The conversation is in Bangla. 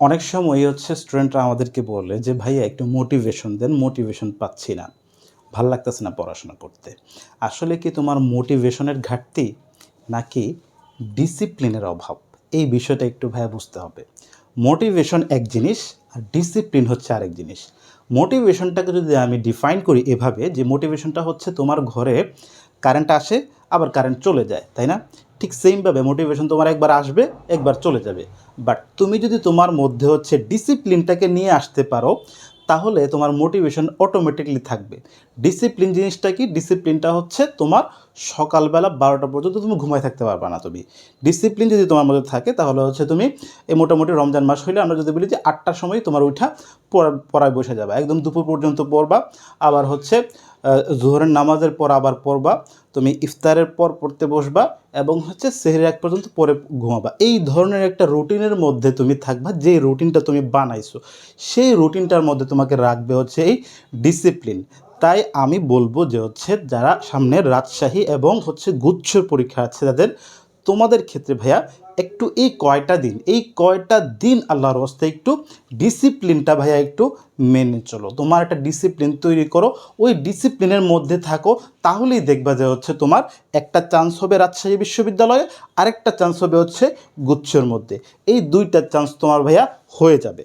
অনেক সময় হচ্ছে স্টুডেন্টরা আমাদেরকে বলে যে, ভাইয়া, একটু মোটিভেশন দেন মোটিভেশন পাচ্ছি না। ভালো লাগতেছে না পড়াশোনা করতে। আসলে কি তোমার মোটিভেশনের ঘাটতি? নাকি ডিসিপ্লিনের অভাব? এই বিষয়টা একটু ভাইয়া বুঝতে হবে। মোটিভেশন এক জিনিস, আর ডিসিপ্লিন হচ্ছে আরেক জিনিস। মোটিভেশনটাকে যদি আমি ডিফাইন করি এভাবে, যে মোটিভেশনটা হচ্ছে তোমার ঘরে কারেন্ট আসে আবার কারেন্ট চলে যায়, তাই না? ঠিক সেমভাবে মোটিভেশন তোমার একবার আসবে, একবার চলে যাবে। বাট তুমি যদি তোমার মধ্যে হচ্ছে ডিসিপ্লিনটাকে নিয়ে আসতে পারো, তাহলে তোমার মোটিভেশন অটোমেটিকলি থাকবে। ডিসিপ্লিন জিনিসটা কি? ডিসিপ্লিনটা হচ্ছে তোমার সকালবেলা বারোটা পর্যন্ত তুমি ঘুমায় থাকতে পারবে না তুমি। ডিসিপ্লিন যদি তোমার মধ্যে থাকে, তাহলে হচ্ছে তুমি এই মোটামুটি রমজান মাস হইলে আমরা যদি বলি যে আটটার সময় তোমার উঠা পড়া- পড়ায় বসে যাবে। একদম দুপুর পর্যন্ত পড়বা, আবার হচ্ছে জোহরের নামাজের পর আবার পড়বা, তুমি ইফতারের পর পড়তে বসবা এবং হচ্ছে সেহের এক পর্যন্ত পরে ঘুমাবা। এই ধরনের একটা রুটিনের মধ্যে তুমি থাকবা, যে রুটিনটা তুমি বানাইছো, সেই রুটিনটার মধ্যে তোমাকে রাখবে হচ্ছে এই ডিসিপ্লিন। তাই আমি বলব যে হচ্ছে যারা সামনে রাজশাহী এবং হচ্ছে গুচ্ছর পরীক্ষা আছে, তাদের তোমাদের ক্ষেত্রে ভাইয়া, একটু এই কয়টা দিন, এই কয়টা দিন আল্লাহর অবস্থায় একটু ডিসিপ্লিনটা ভাইয়া একটু মেনে চলো। তোমার একটা ডিসিপ্লিন তৈরি করো, ওই ডিসিপ্লিনের মধ্যে থাকো, তাহলেই দেখবা যে হচ্ছে তোমার একটা চান্স হবে রাজশাহী বিশ্ববিদ্যালয়ে, আরেকটা চান্স হবে হচ্ছে গুচ্ছের মধ্যে। এই দুইটা চান্স তোমার ভাইয়া হয়ে যাবে।